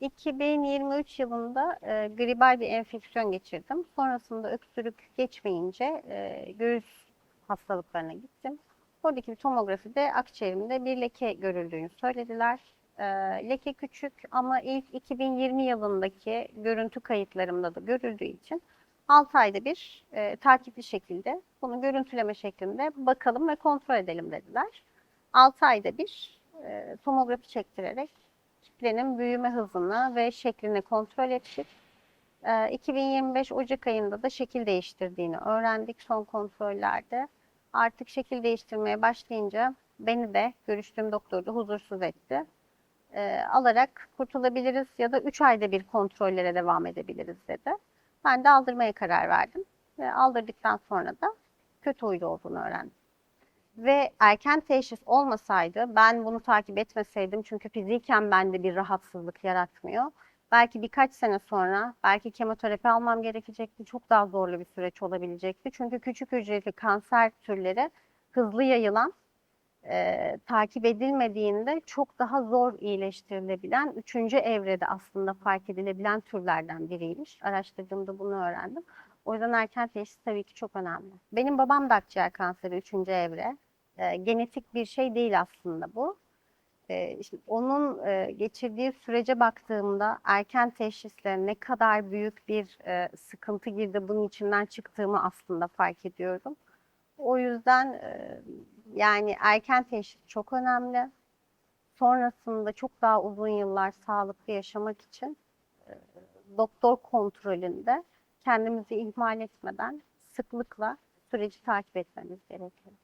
2023 yılında e, gribal bir enfeksiyon geçirdim. Sonrasında öksürük geçmeyince e, göğüs hastalıklarına gittim. Oradaki bir tomografide akciğerimde bir leke görüldüğünü söylediler. E, leke küçük ama ilk 2020 yılındaki görüntü kayıtlarımda da görüldüğü için 6 ayda bir e, takipli şekilde bunu görüntüleme şeklinde bakalım ve kontrol edelim dediler. 6 ayda bir e, tomografi çektirerek kitlenin büyüme hızını ve şeklini kontrol ettik. E, 2025 Ocak ayında da şekil değiştirdiğini öğrendik son kontrollerde. Artık şekil değiştirmeye başlayınca beni de görüştüğüm doktor da huzursuz etti. E, alarak kurtulabiliriz ya da 3 ayda bir kontrollere devam edebiliriz dedi. Ben de aldırmaya karar verdim. Ve aldırdıktan sonra da kötü huylu olduğunu öğrendim. Ve erken teşhis olmasaydı, ben bunu takip etmeseydim çünkü fiziken bende bir rahatsızlık yaratmıyor. Belki birkaç sene sonra, belki kemoterapi almam gerekecekti. Çok daha zorlu bir süreç olabilecekti. Çünkü küçük hücreli kanser türleri hızlı yayılan, e, takip edilmediğinde çok daha zor iyileştirilebilen, üçüncü evrede aslında fark edilebilen türlerden biriymiş. Araştırdığımda bunu öğrendim. O yüzden erken teşhis tabii ki çok önemli. Benim babam da akciğer kanseri üçüncü evre. E, genetik bir şey değil aslında bu. E, işte onun e, geçirdiği sürece baktığımda erken teşhisle ne kadar büyük bir e, sıkıntı girdi bunun içinden çıktığımı aslında fark ediyorum. O yüzden e, yani erken teşhis çok önemli. Sonrasında çok daha uzun yıllar sağlıklı yaşamak için e, doktor kontrolünde kendimizi ihmal etmeden sıklıkla süreci takip etmemiz gerekiyor.